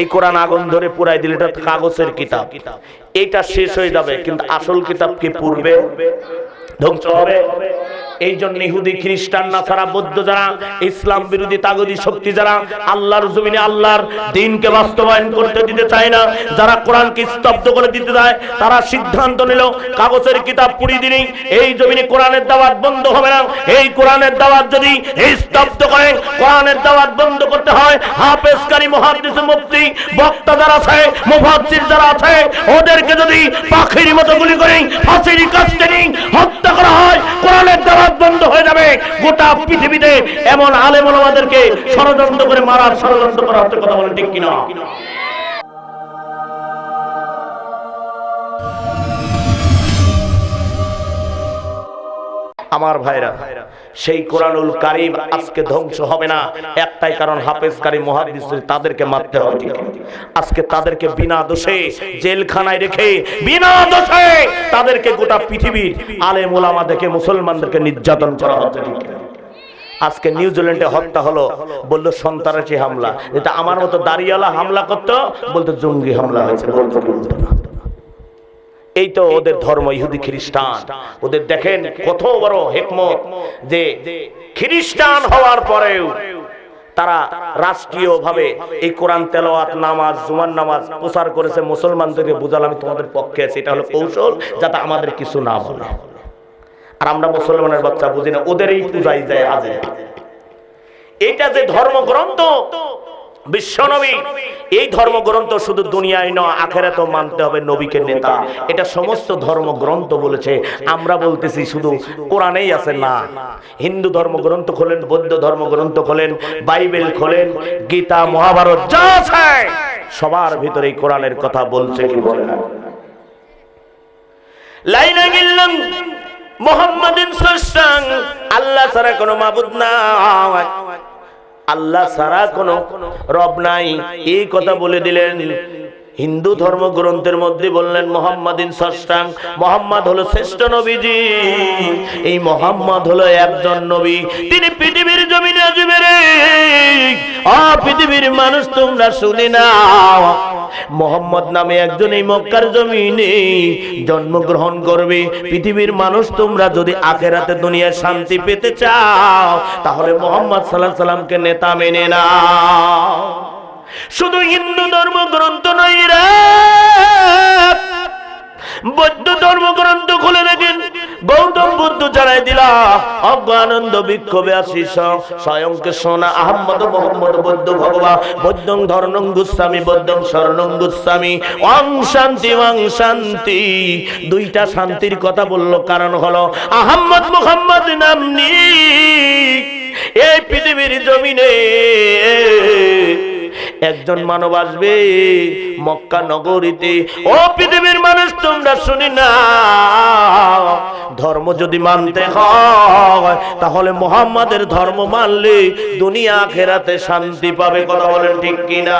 এই কোরআন আগুন ধরে পুরাই দিলে, এটা কাগজের কিতাব। এটা শেষ হয়ে যাবে, কিন্তু আসল কিতাব কি পূর্বে ধ্বংস হবে। এই জন্য ইহুদি, খ্রিস্টান না ছাড়া বৌদ্ধ যারা, ইসলাম বিরোধী তাগদি শক্তি যারা, আল্লাহর জমিনে আল্লাহর দিনকে বাস্তবায়ন করতে দিতে চায় না, যারা কোরআনকে স্তব্ধ করে দিতে চায়, তারা সিদ্ধান্ত নিল, কাগজের কিতাব পুড়িয়ে দিলেই এই জমিনে কোরআনের দাওয়াত বন্ধ হবে না। এই কোরআনের দাওয়াত যদি স্তব্ধ করে কোরআনের দাওয়াত বন্ধ করতে হয়। হাফেজকারী মহাদিস মুফতি, বক্তা যারা আছে মুফাসসির যারা আছে, ওদেরকে যদি পাখির মতো গুলি করে, ফাঁসির কাস্টে হত্যা করা হয়, কোরআনের দাওয়াত বন্ধ হয়ে যাবে। গোটা পৃথিবীতে এমন আলেম আমাদেরকে ষড়যন্ত্র করে মারার, ষড়যন্ত্র করা হচ্ছে কথা বলেন ঠিক কিনা? আমার ভাইরা, সেই কোরআনুল কারিম আজকে ধ্বংস হবে না। একটাই কারণ হাফেজ কারিম মহাদিস তাদেরকে মারতে হবে। আজকে তাদেরকে বিনা দোষে জেলখানায় রেখে, বিনা দোষে তাদেরকে গোটা পৃথিবীর আলেম ওলামা দেখে মুসলমানদেরকে নির্যাতন করা হচ্ছে। আজকে নিউজিল্যান্ডে হত্যা হলো, বলল সন্ত্রাসী হামলা। এটা আমার মতো দাঁড়িয়ালা হামলা করতো, বলতো জঙ্গি হামলা হয়েছে, বলতো বলতো না। এই তো ওদের ধর্ম ইহুদি খ্রিস্টান। ওদের দেখেন কত বড় হেকমত যে খ্রিস্টান হওয়ার পরেও তারা রাষ্ট্রীয় ভাবে এই কোরআন তেলাওয়াত নামাজ জুমার নামাজ প্রচার করেছে মুসলমানদেরকে বুঝাল আমি তোমাদের পক্ষে। আছি এটা হলো কৌশল যাতে আমাদের কিছু না বলে। আর আমরা মুসলমানের বাচ্চা বুঝি না ওদেরই পূজাই যায় আজে। এটা যে ধর্মগ্রন্থ বিশ্বনবী, এই ধর্মগ্রন্থ শুধু দুনিয়ায় নয়, আখেরাতেও মানতে হবে নবীকে নেতা। এটা সমস্ত ধর্মগ্রন্থ বলেছে। আমরা বলতেছি শুধু কোরআনেই আছে না। হিন্দু ধর্মগ্রন্থ খোলেন, বৌদ্ধ ধর্মগ্রন্থ খোলেন, বাইবেল খোলেন, গীতা, মহাভারত যা আছে, সবার ভিতরে এই কোরআনের কথা বলছে কি বলে না। লাইনা গিল্লাম মোহাম্মদিন আল্লাহ ছাড়া কোনো মাবুদ না আল্লাহ সারা কোনো রব নাই। এই কথা বলে দিলেন হিন্দু ধর্ম গ্রন্থের মধ্যে বললেন মোহাম্মদিন ষষ্ঠাং মোহাম্মদ হলো শ্রেষ্ঠ নবীজি। এই মোহাম্মদ হলো একজন নবী। তিনি পৃথিবীর জমিনে আসবে রে পৃথিবীর মানুষ তোমরা শুনি না মোহাম্মদ নামে একজন এই মক্কার জমিনে জন্মগ্রহণ করবে। পৃথিবীর মানুষ তোমরা যদি আখেরাতে দুনিয়ার শান্তি পেতে চাও, তাহলে মোহাম্মদ সাল্লাহ সাল্লামকে নেতা মেনে নাও। শুধু হিন্দু ধর্ম গ্রন্থ নয় রে। বৌদ্ধ ধর্মগ্রন্থ খুলে দেখেন। গৌতম বুদ্ধ জানাই দিলা, অজ্ঞানন্দ বিক্ষোভে আসিস স্বয়ংকে সোনা আহম্মদ মোহাম্মদ বৌদ্ধ ভগবা বৌদ্ধং ধর্ণং গোস্বামী বৌদ্ধং স্বর্ণং গোস্বামী অং শান্তি অং শান্তি। দুইটা শান্তির কথা বলল, কারণ হলো আহম্মদ মোহাম্মদ নামনি এই পৃথিবীর জমিনে একজন মানব আসবে মক্কা নগরীতে। ও পৃথিবীর মানুষ তোমরা শুনি না। ধর্ম যদি মানতে হয় তাহলে মোহাম্মদের ধর্ম মানলে দুনিয়া খেরাতে শান্তি পাবে কথা বলেন ঠিক কিনা?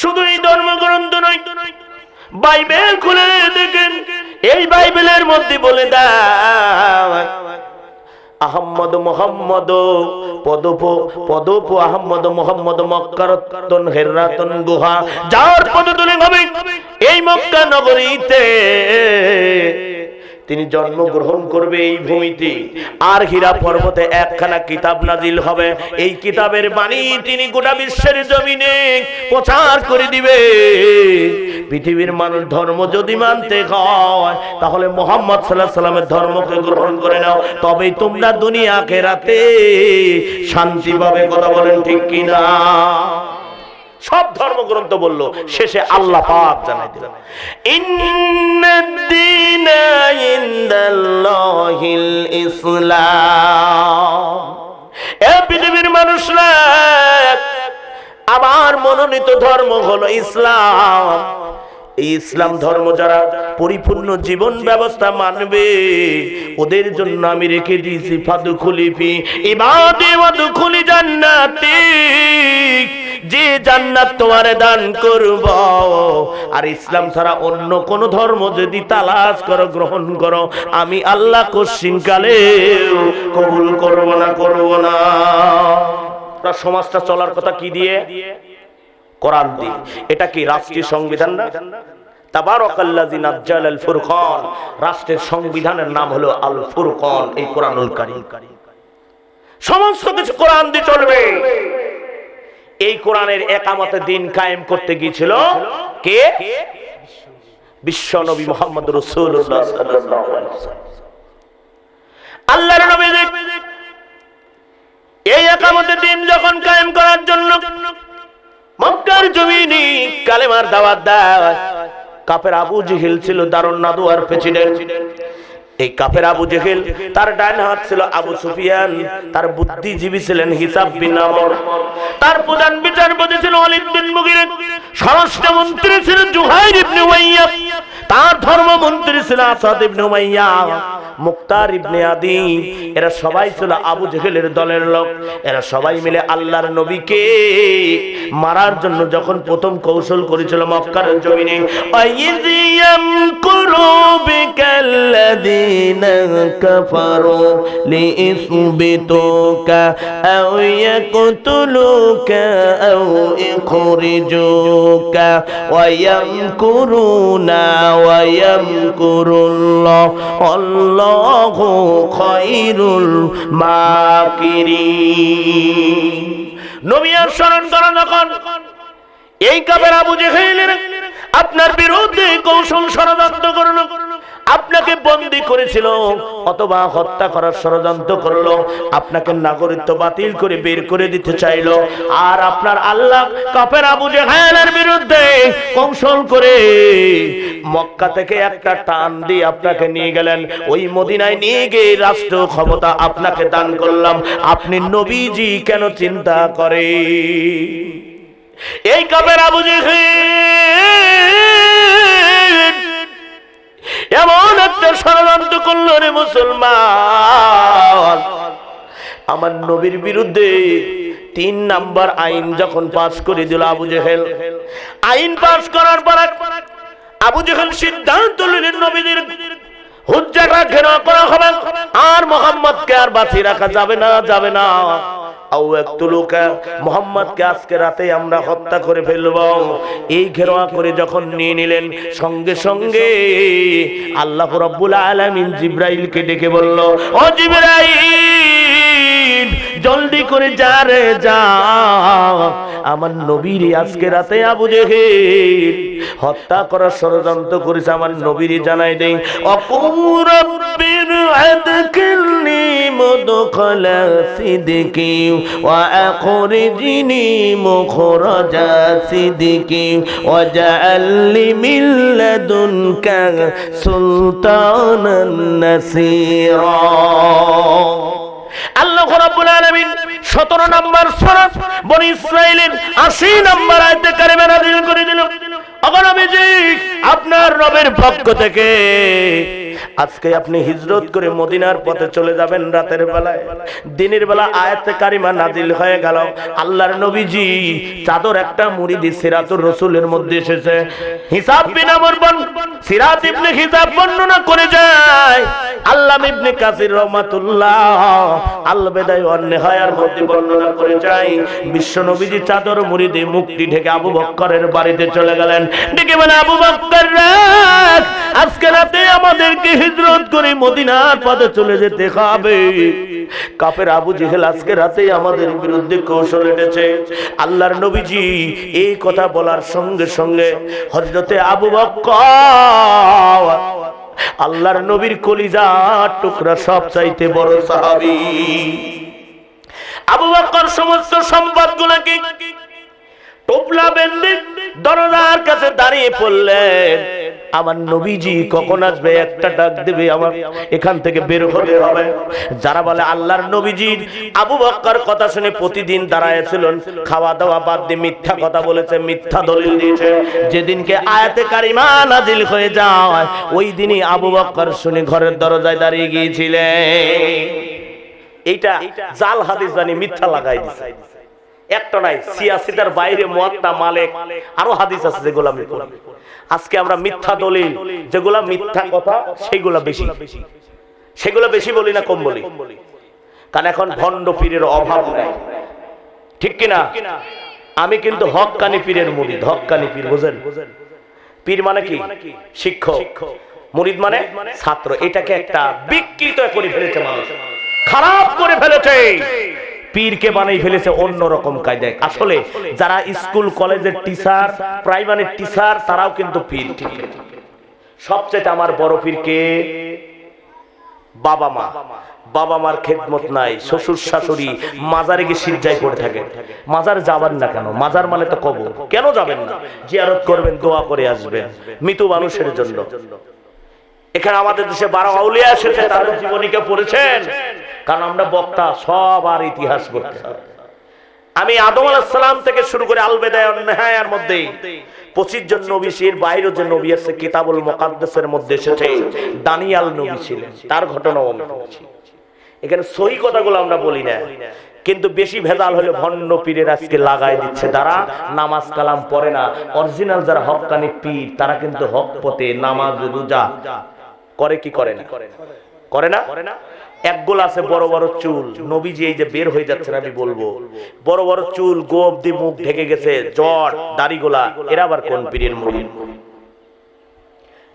শুধু এই ধর্মগ্রন্থ নয় বাইবেল খুলে দেখেন। এই বাইবেলের মধ্যে বলে দেয় আহম্মদ মোহাম্মদ, পদপ পদপ আহম্মদ মোহাম্মদ মক্কারতন হেরাতন গুহা। যার পদতলে হবে এই মক্কা নগরীতে। তিনি জন্মগ্রহণ করবে এই ভূমিতে। আর হীরা পর্বতে একখানা কিতাব নাজিল হবে। এই কিতাবের বাণী তিনি গোটা বিশ্বের জমিনে প্রচার করে দিবে। পৃথিবীর মানুষ ধর্ম যদি মানতে হয় তাহলে মোহাম্মদ সাল্লাহ সাল্লামের ধর্মকে গ্রহণ করে নাও। তবেই তোমরা দুনিয়া রাতে শান্তি পাবে কথা বলেন ঠিক কিনা? সব ধর্মগ্রন্থ বলল, শেষে আল্লাহ পাক জানাই ইনদাল্লাহিল ইসলাম। এ পৃথিবীর মানুষরা, আমার মনোনীত ধর্ম হলো ইসলাম। এই ইসলাম ধর্ম যারা পরিপূর্ণ জীবন ব্যবস্থা মানবে, ওদের জন্য আমি রেখে দিয়েছি ফাদু খুলিফি ওয়াদু খুলি জান্নাতি। যে জান্নাত তোমারে দান করব। আর ইসলাম ছাড়া অন্য কোন ধর্ম যদি তালাশ করো, গ্রহণ করো, আমি আল্লাহ কোশ্চিন কালে কবুল করব না করব না। সমাজটা চলার কথা কি দিয়ে? কোরআন দিয়ে। এটা কি রাষ্ট্রীয় সংবিধান না? রাষ্ট্রের সংবিধানের নাম হলো আল ফুরকান এই কোরআনুল সমস্ত কিছু কোরআন দিয়ে চলবে। এই কোরআনের একামতে দিন কায়েম করতে গিয়েছিল কে? বিশ্ব নবী মোহাম্মদ রসুল্লাহ আল্লাহর নবী এই একামতে দিন যখন কায়েম করার জন্য মক্কার জমিনি কালেমার দাওয়াত দেয় কাপের আবু জিহিল ছিল দারুণ নাদুয়ার প্রেসিডেন্ট। এই কাফের আবু জেহেল, তার ডান হাত ছিল আবু সুফিয়ান, তার বুদ্ধিজীবী ছিলেন হিসাব বিন আমর। তার প্রধান বিচারপতি ছিল ওয়ালিদ বিন মুগির স্বরাষ্ট্র মন্ত্রী ছিলেন জুহাইর ইবনে ওয়াইয়াব ছিল আসাদ ইবনে উমাইয়া, মুক্তার ইবনে আদি, এরা সবাই ছিল আবু জেহেলের দলের লোক। এরা সবাই মিলে আল্লাহর নবীকে মারার জন্য যখন প্রথম কৌশল করেছিল মক্কার জমিনে আইদিয়াম কুরুবিকাল্লাযীনা কাফারু লিইসবিতুকা আও ইয়াকতুলুকা আও ইখরিজুকা ওয়া ইয়ামকুরুনা ইয়ামকুরুল্লাহ আল্লাহু মাকিরি নবী স্মরণ করো যখন এই কাপের আবু জেহেলের আপনার বিরুদ্ধে কৌশল ষড়যন্ত্র করল আপনাকে বন্দি করেছিল, অথবা হত্যা করার ষড়যন্ত্র করল, আপনাকে নাগরিকত্ব বাতিল করে বের করে দিতে চাইলো, আর আপনার আল্লাহ কাপের আবু জেহেলের বিরুদ্ধে কৌশল করে মক্কা থেকে একটা টান দিয়ে আপনাকে নিয়ে গেলেন। ওই মদিনায় নিয়ে গিয়ে রাষ্ট্র ক্ষমতা আপনাকে দান করলাম। আপনি নবীজি কেন চিন্তা করে এই কাপের আবু জেহেল এমন একটা ষড়যন্ত্র করল রে মুসলমান। আমার নবীর বিরুদ্ধে তিন নাম্বার আইন যখন পাশ করে দিল আবু জেহেল, আইন পাশ করার পর আবু জেহেল সিদ্ধান্ত নিলেন নবীদের হুজ্জাটা ঘেরা করা হবে আর মোহাম্মদকে আর বাঁচিয়ে রাখা যাবে না যাবে না। আও একতুলুকা, মোহাম্মদকে আজকে রাতে আমরা হত্যা করে ফেলব। এই ঘেরোয়া করে যখন নিয়ে নিলেন, সঙ্গে সঙ্গে আল্লাহ রব্বুল আলামিন জিব্রাইলকে ডেকে বলল, ও জিব্রাইল! জলদি করে যা রে যা। আমার নবীর আজকে রাতে আবু জেহেল হত্যা করার ষড়যন্ত্র করেছে, আমার নবীর জানাই দেই। অকুরব্বির আদকিলনি মুদখালা সিদকি ওয়া আখরিজনি মুখরাজা সিদকি ওয়া জাআলনি মিন লাদুনকা সুলতানান নাসীরা। আল্লাহ রাব্বুল আলামিন 17 নম্বর সূরা বনি ইসরাইলের 80 নম্বর আয়াতে কারিমা নাযিল করে দিল। অগণবিজি, আপনার রবের পক্ষ থেকে আজকে আপনি হিজরত করে মদিনার পথে চলে যাবেন রাতের বেলায়। দিনের বেলা আয়াতে কারিমা নাজিল হয়ে গেল। আল্লাহর নবীজি চাদর একটা মুড়ি দিয়ে সিরাতুর রসুলের মধ্যে এসেছে। হিসাব বিনা বর্বন সিরাত ইবনে হিসাব বর্ণনা করে যায়। আল্লাহ ইবনে কাসির রহমাতুল্লাহ আল বেদায় অন্যায়ের মধ্যে বর্ণনা করে যায়, বিশ্ব নবীজি চাদর মুড়ি দিয়ে মুক্তি ঢেকে আবু বক্করের বাড়িতে চলে গেলেন। ডেকে বলে, আবু বক্কর রাত আজকে রাতে আমাদেরকে হিজরত করে মদিনার পথে চলে যেতে হবে। কাপের আবু জেহেল আজকে রাতেই আমাদের বিরুদ্ধে কৌশল এনেছে। আল্লাহর নবীজি এই কথা বলার সঙ্গে সঙ্গে হজরতে আবু বক্কর আল্লাহর নবীর কলিজা টুকরা সব চাইতে বড় সাহাবি। আবু বক্কর সমস্ত সম্পদ গুলাকে টোপলা বেঁধে দরজার কাছে দাঁড়িয়ে পড়লেন। আমার নবীজি কখন আসবে? একটা ডাক দেবে আমার এখান থেকে বের হতে হবে। যারা বলে আল্লাহর নবীজির আবু বক্কর কথা শুনে প্রতিদিন দাঁড়ায়ছিলেন খাওয়া দাওয়া বাদ দিয়ে মিথ্যা কথা বলেছে মিথ্যা দলিল দিয়েছে। যেদিনকে আয়াতে কারিমা নাজিল হয়ে যায় ওই দিনই আবু বক্কর শুনে ঘরের দরজায় দাঁড়িয়ে গিয়েছিলেন। এইটা জাল হাদিস জানি মিথ্যা লাগাই দিছে। একটা নাই, সিয়াসিদার বাইরে মুয়াত্তা মালিক, আরও হাদিস আছে যেগুলো আমি আজকে আমরা মিথ্যা দলিল, যেগুলা মিথ্যা কথা সেগুলা বেশি। সেগুলো বেশি বলি না, কম বলি। কারণ এখন ভণ্ড পীরের অভাব নাই। ঠিক কিনা? আমি কিন্তু হক্কানি পীরের মুরিদ হক্কানি পীর, বুঝেন? পীর মানে কি? শিক্ষক। মুরিদ মানে ছাত্র। এটাকে একটা বিকৃত করে ফেলেছে মানুষ। খারাপ করে ফেলেছে। পীরকে বানাই ফেলেছে অন্য রকম কায়দায়। আসলে যারা স্কুল, কলেজের টিচার প্রাইমারি টিচার তারাও কিন্তু পীর। ঠিক সবচেয়ে আমার বড় পীরকে বাবা মা। বাবা মার খেদমত নাই, শ্বশুর শাশুড়ি মাজারে গিয়ে সিজ্জাই করে থাকে। মাজার যাবেন না কেন? মাজার মানে তো কবর। কেন যাবেন না? জিয়ারত করবেন, দোয়া করে আসবেন। মৃত মানুষের জন্য। এখানে আমাদের দেশে বারো আউলিয়া এসেছে, তাদের জীবনীকে পড়েছেন। কারণ আমরা বক্তা সব আর ইতিহাস করতে আমি আদম আলাহিসাল্লাম থেকে শুরু করে আলবেদায় নেহায়ার মধ্যে, পঁচিশ জন নবী এর বাইরে যে নবী আছে, কিতাবুল মোকাদ্দেসের মধ্যে এসেছে, দানিয়াল নবী ছিলেন, তার ঘটনাও আমি এখানে সই কথাগুলো আমরা বলি না, কিন্তু বেশি ভেজাল হলে ভণ্ড পীরের আজকে লাগাই দিচ্ছে তারা নামাজ কালাম পড়ে না। অরিজিনাল যারা হকানি পীর, তারা কিন্তু হক পথে নামাজ রোজা করে কি করে না? করে না? এক গোল আছে বড় বড় চুল। নবীজি এই যে বের হয়ে যাচ্ছেন, আমি বলব, বড় বড় চুল, গোপ দিয়ে মুখ ঢেকে গেছে জট দাড়ি গোলা এরা আবার কোন পীরের মুড়ি?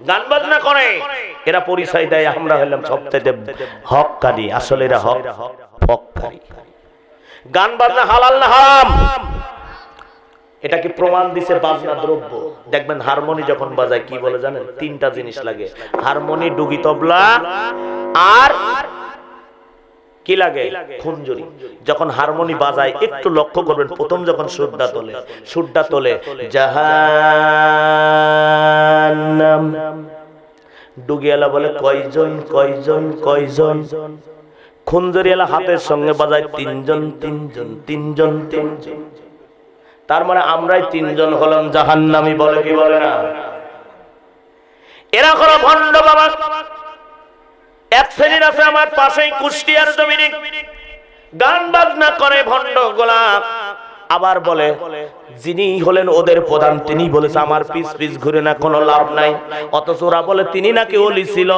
গান হারমোনি যখন বাজায়, কি বলে জানেন? তিনটা জিনিস লাগে। হারমোনি, ডুগি তবলা আর কি লাগে? খুঞ্জুরি যখন হারমোনি বাজায়, একটু লক্ষ্য করবেন, প্রথম যখন সুরটা তোলে সুরটা তোলে, জাহান্নাম। ডুগিয়ালা বলে, কয়জন কয়জন কয়জন? খুঞ্জুরিয়ালা হাতের সঙ্গে বাজায়, তিনজন তিনজন তিনজন তিনজন। তার মানে আমরাই তিনজন হলাম, জাহান্নামি বলে কি বলে না? এরা হলো ভণ্ড বাবা এক শ্রেণির আছে আমার পাশেই কুষ্টিয়ার জমিনে। গান বাজনা করে ভণ্ড গোলাপ। আবার বলে যিনি হলেন ওদের প্রধান, তিনি বলেছে, আমার পিস পিস ঘুরে না, কোনো লাভ নাই। অথচ ওরা বলে, তিনি নাকি ওলি ছিল,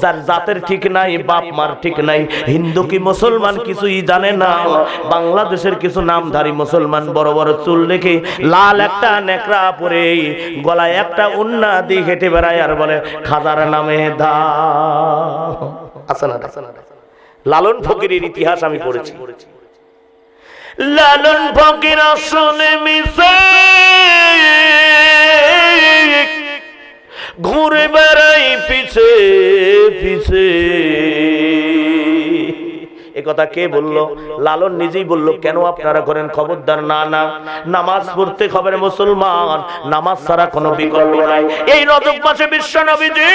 যার জাতের ঠিক নাই, বাপ মার ঠিক নাই। হিন্দু কি মুসলমান কিছুই জানে না? বাংলাদেশের কিছু নামধারী মুসলমান বড় বড় চুল রেখে লাল একটা নেকড়া পরে গলায় একটা উন্না দিয়ে হেঁটে বেড়ায় আর বলে, খাজার নামে দা। আছে লালন ফকিরের ইতিহাস আমি পড়েছি পড়েছি। লালন ফকির আসনে মিশে ঘুরে বেড়াই পিছে পিছে। এ কথা কে বলল? লালন নিজেই বলল কেন আপনারা করেন খবরদার? না না নামাজ পড়তে খবরে মুসলমান। নামাজ ছাড়া কোনো বিকল্প নাই। এই রজব মাসে বিশ্ব নবীজি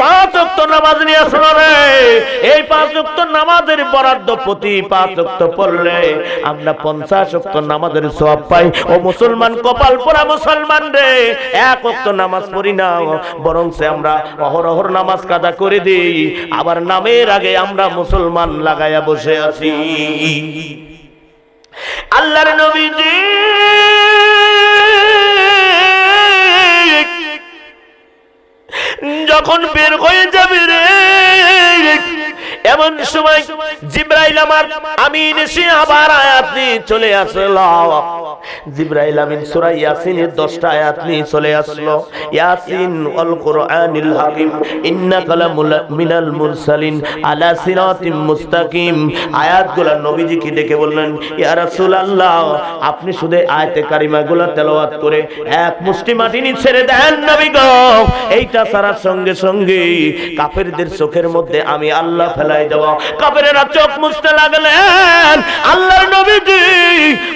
পাঁচ ওয়াক্ত নামাজ নিয়ে আসলো রে। এই পাঁচ ওয়াক্ত নামাজের বরাদ্দ প্রতি পাঁচ ওয়াক্ত পড়লে আমরা পঞ্চাশ ওয়াক্ত নামাজের সওয়াব পাই। ও মুসলমান কপাল পোড়া মুসলমান রে। এক ওয়াক্ত নামাজ পড়ি না বরং সে আমরা অহরহর নামাজ কাদা করে দিই। আবার নামের আগে আমরা মুসলমান লাগাইয়া বসে আছি। আল্লাহর নবীজি। যখন বের হয়ে যাবে রে এমন সময় জিব্রাইল আমার আমিন এসে আবার আয়াত নিয়ে চলে আসলো। জিব্রাইল আমিন সূরা ইয়াসিনের 10টা আয়াত নিয়ে চলে আসলো। ইয়াসিন ওয়াল কুরআনিল হাকিম, ইন্নাকা লামিনাল মুরসালিন, আলা সিরাতিম মুস্তাকিম। আয়াতগুলো নবীজিকে ডেকে বললেন, ইয়া রাসূলুল্লাহ, আপনি শুধু আয়াতে কারিমাগুলো তেলাওয়াত করে এক মুষ্টি মাটি ছেড়ে দেন নবী গো। এইটা সারার সঙ্গে সঙ্গে কাফেরদের চোখের মধ্যে আমি আল্লাহ ফেলাই দেব। কাফেরেরা চোখ মুছতে লাগলেন। আল্লাহর নবীজি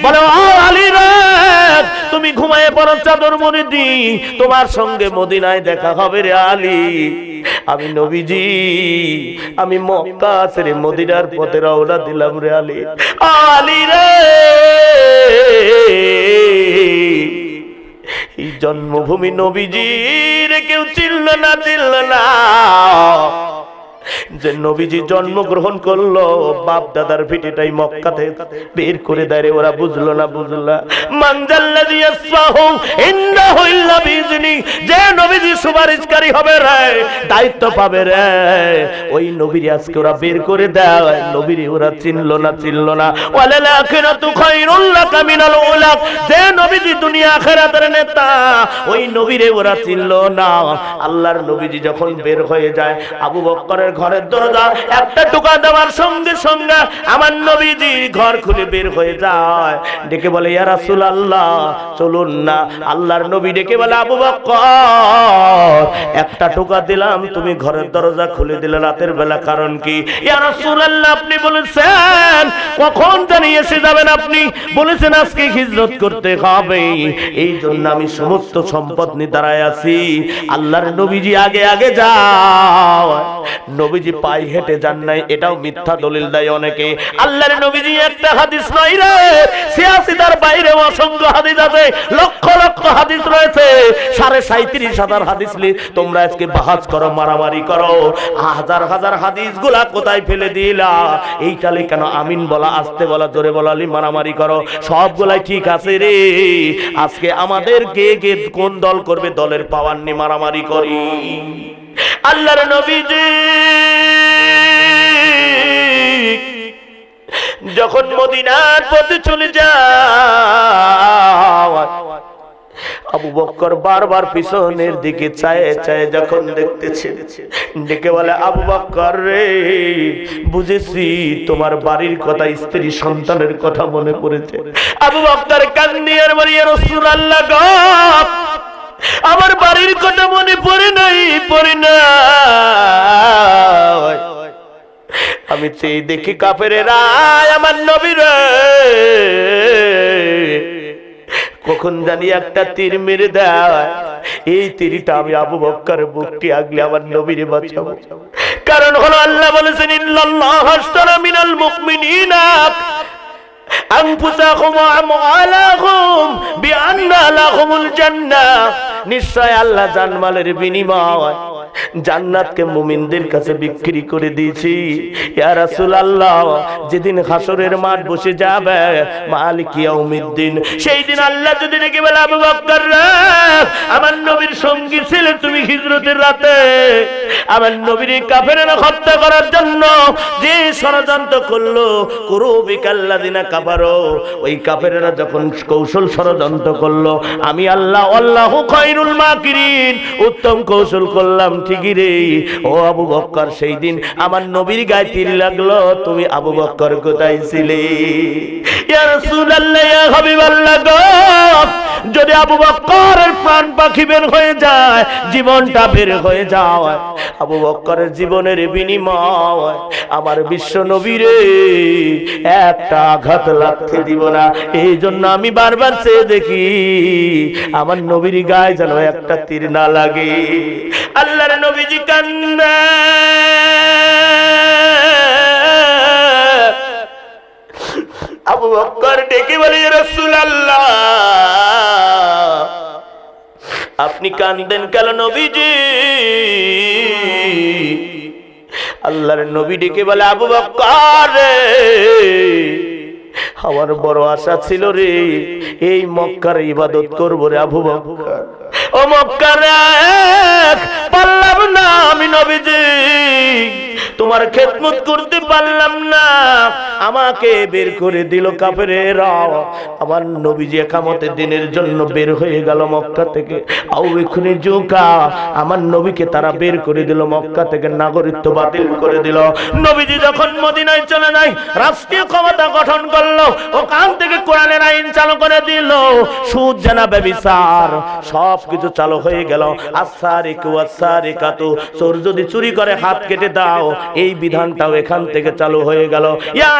বলে, ও আলী রে, তুমি ঘুমায়ে পড়ো চাদর মনে দি তোমার সঙ্গে মদিনায় দেখা হবে রে আলী। আমি নবীজি, আমি মক্কা ছেড়ে মদিনার পথে রওনা দিলাম রে আলী। আলী রে, এই জন্মভূমি নবীজির কেউ চিনল না চিনল না। যে নবীজি জন্মগ্রহণ করল, বাপ দাদার ভিটেটাই মক্কাতে বের করে রে, ওরা বুঝলো না, বুঝলো। ইন্নাহু যে নবীজি সুপারিশকারী হবে রে, দায়িত্ব পাবে রে। ওই নবীর আজকে ওরা বের করে দেয়, নবীর ওরা চিনলো না চিনলো না। ওয়ালাল আখিরাতু খায়রুল লাকা মিনাল উলা যে নবীজি দুনিয়া আখিরাতের নেতা, ওই নবীরে ওরা চিনলো না। আল্লাহর নবীজি যখন বের হয়ে যায়, আবু বক্করের ঘরের একটা টুকা দিলাম, তুমি ঘরের দরজা খুলে দিলে রাতের বেলা, কারণ কি? আপনি বলেছেন, কখন জানি এসে যাবেন আপনি? বলেছেন আজকে হিজরত করতে হবে। এই জন্য আমি সমস্ত সম্পদ নিয়ে দাঁড়ায় আছি। আল্লাহর নবীজি আগে আগে যাও। নবীজি পায়ে হেঁটে যান নাই, এটাও মিথ্যা দলিল দেয় অনেকে। আল্লাহর নবীজি একটা হাদিস নয় রে। সিয়াসিদার বাইরে অসংখ্য হাদিস আছে, লক্ষ লক্ষ হাদিস রয়েছে। সাড়ে সাঁত্রিশ হাজার হাদিস তোমরা আজকে বাহাজ করো, মারামারি করো। হাজার হাজার হাদিসগুলা কোথায় ফেলে দিলা? এইটালে কেন আমিন বলা, আসতে বলা, জোরে বলালি মারামারি করো? সবগুলাই ঠিক আছে রে। আজকে আমাদের কে কে কোন দল করবে, দলের পাওয়ার নিয়ে মারামারি করি। আল্লাহর নবীজি। যখন মদিনার পথে চলে যায় আবু বক্কর বারবার পিছনের দিকে চায়ে চায়ে যখন দেখতেছে ডেকে বলে, আবু বক্কর রে, বুঝেছি তোমার বাড়ির কথা, স্ত্রী সন্তানের কথা মনে পড়েছে। আবু বক্কর কান্দিয়ার মারিয়া রসুল আল্লাহ আমার বাড়ির কথা মনে পড়ে নাই, পড়ে না আমি চেয়ে দেখি কাপের রায় আমার নবীর। কখন জানি একটা তীর মেরে দেয়। এই তীরটা আমি আবু বক্কর বুকটি আগলে আমার নবীরে বাঁচাবো। কারণ হলো আল্লাহ বলেছেন ইল্লাল্লাহ হাসতারা মিনাল মুমিনিনা। নিশ্চয় আল্লাহ জানমালের বিনিময় জান্নাতকে মুমিনদের কাছে বিক্রি করে দিয়েছি। ইয়া রাসূলুল্লাহ, যেদিন হাসরের মাঠ বসে যাবে, মালিক ইয়াউমিদ্দিন, সেই দিন আল্লাহ যদি ডেকে বলে, আবু বকর আমার নবীর সঙ্গী ছিলে তুমি হিজরতের রাতে। আমার নবীর কাফেরেরা হত্যা করার জন্য যে ষড়যন্ত্র করল কুরুবি কাল্লাদিনা কাফারো। ওই কাফেরেরা যখন কৌশল ষড়যন্ত্র করল, আমি আল্লাহ আল্লাহ খৈরুল মাকিরিন। উত্তম কৌশল করলাম ঠিকই ও আবু বক্কর, সেই দিন আমার নবীর গায়ে তীর লাগল। তুমি আবু বক্কর কোথায় ছিলে? যদি আবু বক্করের প্রাণ পাখি বের হয়ে যায়, জীবনটা বের হয়ে আবু বক্করের জীবনের বিনিময় আমার বিশ্ব নবীরে একটা আঘাত লাগতে দিব না। এই জন্য আমি বারবার চেয়ে দেখি, আমার নবীর গায়ে যেন একটা তীর না লাগে। আল্লাহর নবীজি কান্না আবু বক্কর ডেকে বলে রসুল আল্লাহ আপনি কান্দেন কেন নবীজি? আল্লাহর নবী ডেকে বলে, আবু বক্কর রে আমার বড় আশা ছিল রে, এই মক্কার ইবাদত করব রে আবু বক্কর। ও মক্কার না আমি নবীজি। তোমার খেদমত করতে পারলাম না। আমাকে বের করে দিল কাফেরেরা। আমার নবীজি একামতের দিনের জন্য বের হয়ে গেল মক্কা থেকে। আউ এক্ষুনি জোকা। আমার নবীকে তারা বের করে দিল মক্কা থেকে, নাগরিকত্ব বাতিল করে দিল। নবীজি যখন মদিনায় চলে যায়, রাষ্ট্রীয় ক্ষমতা গঠন করল। ও ওখান থেকে কোরআনের আইন চালু করে দিল। সুদ, জানা, ব্যবিচার সব কিছু চালু হয়ে গেল। আসারিকু আসারিকাতু চোর যদি চুরি করে, হাত কেটে দাও। এই বিধানটাও এখান থেকে চালু হয়ে গেল। ইয়া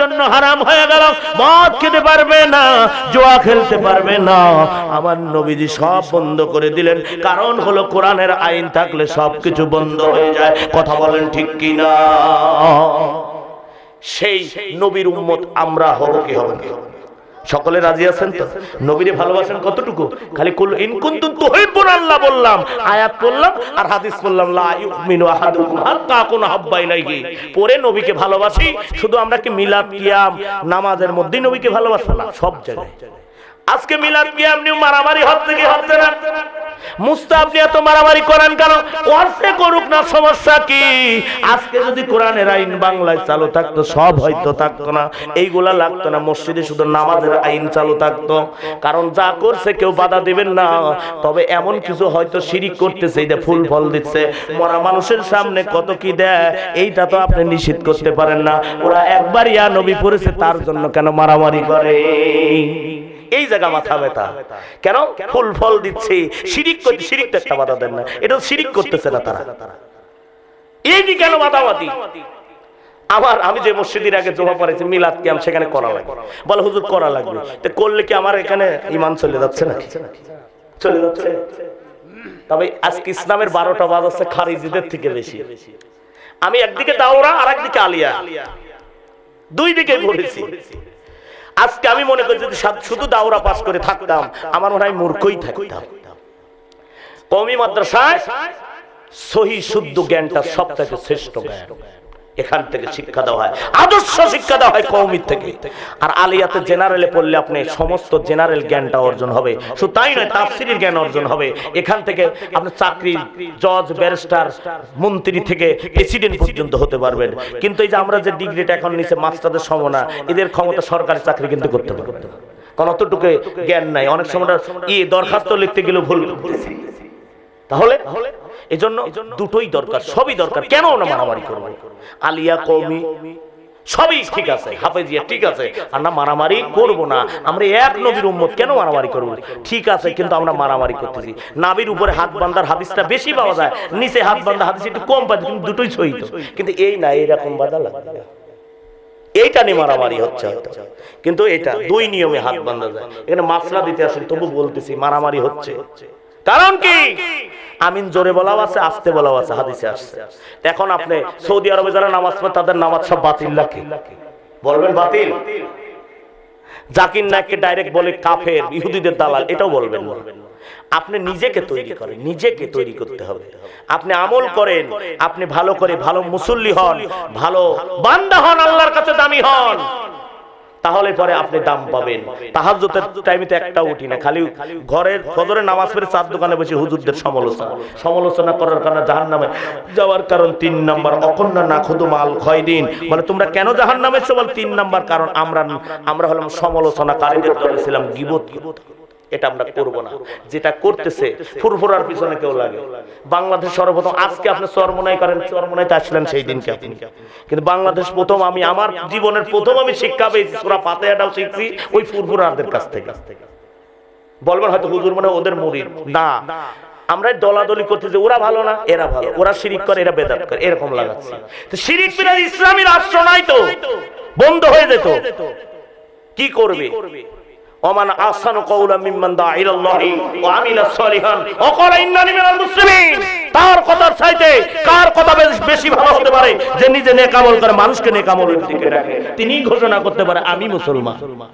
জন্য হারাম হয়ে গেল। মদ খেতে পারবে না, জুয়া খেলতে পারবে না। আমার নবীজি সব বন্ধ করে দিলেন। কারণ হলো কোরআনের আইন থাকলে সবকিছু বন্ধ হয়ে যায়। কথা বলেন ঠিক কি না সেই নবীর উম্মত আমরা হব কি হবে না? সকলে রাজি আছেন তো? নবীরে ভালোবাসেন কতটুকু? খালি কুল ইন কুনতুম তুহিব্বুন আল্লাহ বললাম, আয়াত পড়লাম আর হাদিস পড়লাম, লা ইউমিনু আহাদুকুম হাত্তা কুন হাব্বা ইলাইহি। পরে নবীকে ভালোবাসি, শুধু আমরা কি মিলাদ, কিয়াম, নামাজের মধ্যে নবীকে ভালোবাসা না, সব জায়গায়। আজকে মিলাদ কিয়াম নিয়ে মারামারি হচ্ছে কি হচ্ছে না? নিয়ে এত মারামারি করেন কেন? করুক না, সমস্যা কি? আজকে যদি কোরআনের আইন বাংলায় চালু সব হয়তো না। এইগুলা না, মসজিদে শুধু নামাজের আইন চালু কারণ যা করছে কেউ বাধা দিবেন না। তবে এমন কিছু হয়তো শিরিক করতেছে, এই যে ফুল ফল দিচ্ছে। মরা মানুষের সামনে কত কি দেয়, এইটা তো আপনি নিষিদ্ধ করতে পারেন না। ওরা একবার ইয়া নবী পড়েছে, তার জন্য কেন মারামারি করে? এই জায়গা মাথা ব্যথা। কেন? ফুল ফল দিচ্ছে শিরিক করতে শিরিক তো একটা বাধা দেন না। এটা শিরিক করতেছে না তারা। এই কি কেন মাতামাতি? আমার আমি যে মসজিদের আগে জমা পড়েছি মিলাদ কিয়াম সেখানে করা লাগবে বলে হুজুর করা লাগবে। তো করলে কি আমার এখানে ইমান চলে যাচ্ছে না চলে যাচ্ছে তবে আজকে ইসলামের বারোটা বাজ আছে খারিজিদের থেকে বেশি। আমি একদিকে দাওরা আর একদিকে আলিয়া। দুই দিকে পড়েছি আজকে আমি মনে করি যদি শুধু দাওরা পাস করে থাকতাম, আমার মনে হয় মূর্খই থাকতাম। কমি মাদ্রাসায় সহি শুদ্ধ জ্ঞানটা সব থেকে শ্রেষ্ঠ জ্ঞান। এখান থেকে শিক্ষা দেওয়া হয়। আদর্শ শিক্ষা দেওয়া হয় কৌমির থেকে। আর আলিয়াতে জেনারেলে পড়লে আপনি সমস্ত জেনারেল জ্ঞানটা অর্জন হবে। শুধু তাই নয়, তাফসিরের জ্ঞান অর্জন হবে। এখান থেকে আপনি চাকরি জজ ব্যারিস্টার মন্ত্রী থেকে প্রেসিডেন্ট পর্যন্ত হতে পারবেন। কিন্তু এই যে আমরা যে ডিগ্রিটা এখন নিচে মাস্টারদের সমনা এদের ক্ষমতা সরকারি চাকরি কিন্তু করতে পারবে অতটুকু জ্ঞান নাই। অনেক সময় ই দরখাস্ত লিখতে গেলেও ভুল। তাহলে এই জন্য দুটোই দরকার সবই দরকার। কেন না মারামারি করব? আলিয়া কৌমি সবই ঠিক আছে হাফেজিয়া ঠিক আছে। আর না মারামারি করব না। আমরা এক নবীর উম্মত কেন মারামারি করব? ঠিক আছে কিন্তু আমরা মারামারি করতেছি। নাবির উপরে হাত বান্ধার হাদিসটা বেশি পাওয়া যায়। নিচে হাত বান্ধা হাদিস একটু কম যায়, কিন্তু দুটোই তো। কিন্তু এই না এইরকম বাধা লাগে এইটা নিয়ে মারামারি হচ্ছে কিন্তু এটা দুই নিয়মে হাত বান্ধা যায়। এখানে মাসলা দিতে আসেন তবু বলতেছি মারামারি হচ্ছে। কারণ কি? আমিন জোরে বলাও আছে আস্তে বলাও আছে হাদিসে আসছে। এখন আপনি সৌদি আরবে যারা নামাজ পড়ে তাদের নামাজ সব বাতিল রাখে বলবেন বাতিল? জাকির নায়ককে ডাইরেক্ট বলে কাফের ইহুদিদের দালাল এটাও বলবেন না। আপনি নিজেকে তৈরি করেন নিজেকে তৈরি করতে হবে। আপনি আমল করেন আপনি ভালো করে ভালো মুসল্লি হন ভালো বান্দা হন আল্লাহর কাছে দামি হন। তাহলে পরে আপনি দাম পাবেন। তাহাজ্জুদের টাইমে তো একটা উঠি না, খালি ঘরের ফজরের নামাজ পড়ে চার দোকানে বসে হুজুরদের সমালোচনা। সমালোচনা করার কারণে জাহান্নামে যাওয়ার কারণ তিন নাম্বার, অকন্যা না খুদু মাল ক্ষয় দিন। বলে, তোমরা কেন জাহান্নামে বল, তিন নাম্বার কারণ আমরা আমরা হলাম সমালোচনাকারীদের দলে ছিলাম গিবত এটা আমরা করব না। যেটা করতেছে ফুরফুরার পিছনে কেউ লাগে। বাংলাদেশ সর্বপ্রথম আজকে আপনি চরমনাই করেন চরমনাইতে আসলেন সেই দিনকে আপনি। কিন্তু বাংলাদেশ প্রথম আমি আমার জীবনের প্রথম আমি শিক্ষা পেয়েছি সুরা পাতায়াটাও শিখছি ওই ফুরফুরারদের কাছ থেকে। বলবেন হয়তো হুজুর মানে ওদের মুরিদ। না আমরা দলাদলি করতে যে ওরা ভালো না এরা ভালো। ওরা শিরিক করে এরা বেদাত করে এরকম লাগাচ্ছে। তো শিরিক বিনা ইসলামী রাষ্ট্র নাই তো। বন্ধ হয়ে যেত। কি করবে? ওমান আসানু কওলা মিম্মান দা ইলাল্লাহি ওয়া আমিলা সলিহান। ওয়া ক্বালা ইন্নানি মিনাল মুসলিমিন। তার কথার চাইতে কার কথা বেশ- ভালো হতে পারে? যে নিজে নেক আমল করে, মানুষকে নেক আমলের দিকে ডাকে তিনি ঘোষণা করতে পারে, আমি মুসলমান।